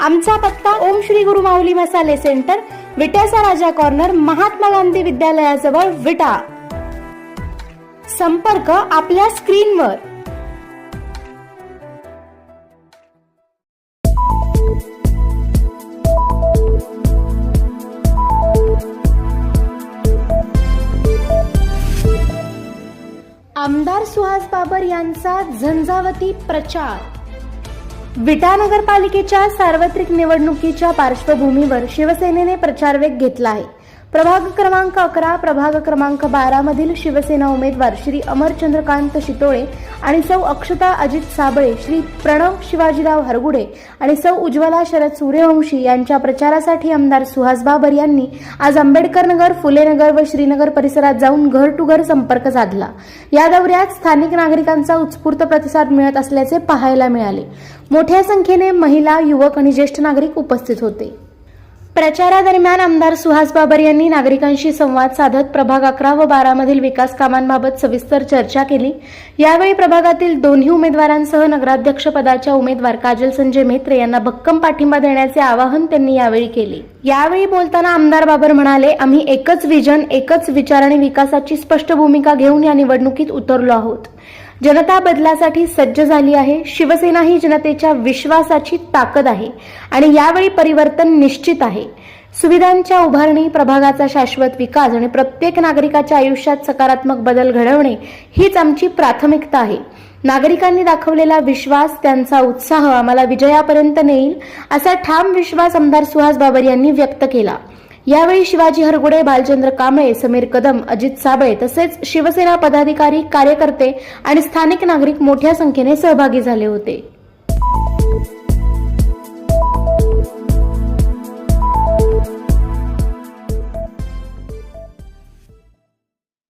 आमचा पत्ता ओम श्री गुरु माऊली मसाले सेंटर विट्याचा राजा कॉर्नर महात्मा गांधी विद्यालयाजवळ विटा. संपर्क आपल्या स्क्रीनवर. आमदार सुहास बाबर यांचा झंझावती प्रचार. विटा नगरपालिकेच्या सार्वत्रिक निवडणुकीच्या पार्श्वभूमीवर शिवसेनेने प्रचारवेग घेतला आहे. प्रभाग क्रमांक अकरा प्रभाग क्रमांक बारामधील शिवसेना उमेदवार श्री अमर चंद्रकांत शितोळे आणि सौ अक्षता अजित साबळे श्री प्रणव शिवाजीराव हरगुडे आणि सौ उज्ज्वला शरद सूर्यवंशी यांच्या प्रचारासाठी आमदार सुहास बाबर यांनी आज आंबेडकर नगर फुलेनगर व श्रीनगर परिसरात जाऊन घर टू घर संपर्क साधला. या दौऱ्यात स्थानिक नागरिकांचा उत्स्फूर्त प्रतिसाद मिळत असल्याचे पाहायला मिळाले. मोठ्या संख्येने महिला युवक आणि ज्येष्ठ नागरिक उपस्थित होते. प्रचारादरम्यान आमदार सुहास बाबर यांनी नागरिकांशी संवाद साधत प्रभाग अकरा व बारामधील विकास कामांबाबत सविस्तर चर्चा केली. यावेळी प्रभागातील दोन्ही उमेदवारांसह नगराध्यक्षपदाच्या उमेदवार काजल संजय मेत्रे यांना भक्कम पाठिंबा देण्याचे आवाहन त्यांनी यावेळी केले. यावेळी बोलताना आमदार बाबर म्हणाले आम्ही एकच विजन एकच विचार आणि विकासाची स्पष्ट भूमिका घेऊन या निवडणुकीत उतरलो आहोत. जनता बदलासाठी सज्ज झाली आहे. शिवसेना ही जनतेच्या विश्वासाची ताकद आहे आणि यावेळी परिवर्तन निश्चित आहे. सुविधांच्या उभारणी प्रभागाचा शाश्वत विकास आणि प्रत्येक नागरिकाच्या आयुष्यात सकारात्मक बदल घडवणे हीच आमची प्राथमिकता आहे. नागरिकांनी दाखवलेला विश्वास त्यांचा उत्साह आम्हाला विजयापर्यंत नेईल असा ठाम विश्वास आमदार सुहास बाबर यांनी व्यक्त केला. यावेळी शिवाजी हरगुडे भालचंद्र कांबळे समीर कदम अजित साबळे तसेच शिवसेना पदाधिकारी कार्यकर्ते आणि स्थानिक नागरिक मोठ्या संख्येने सहभागी झाले होते.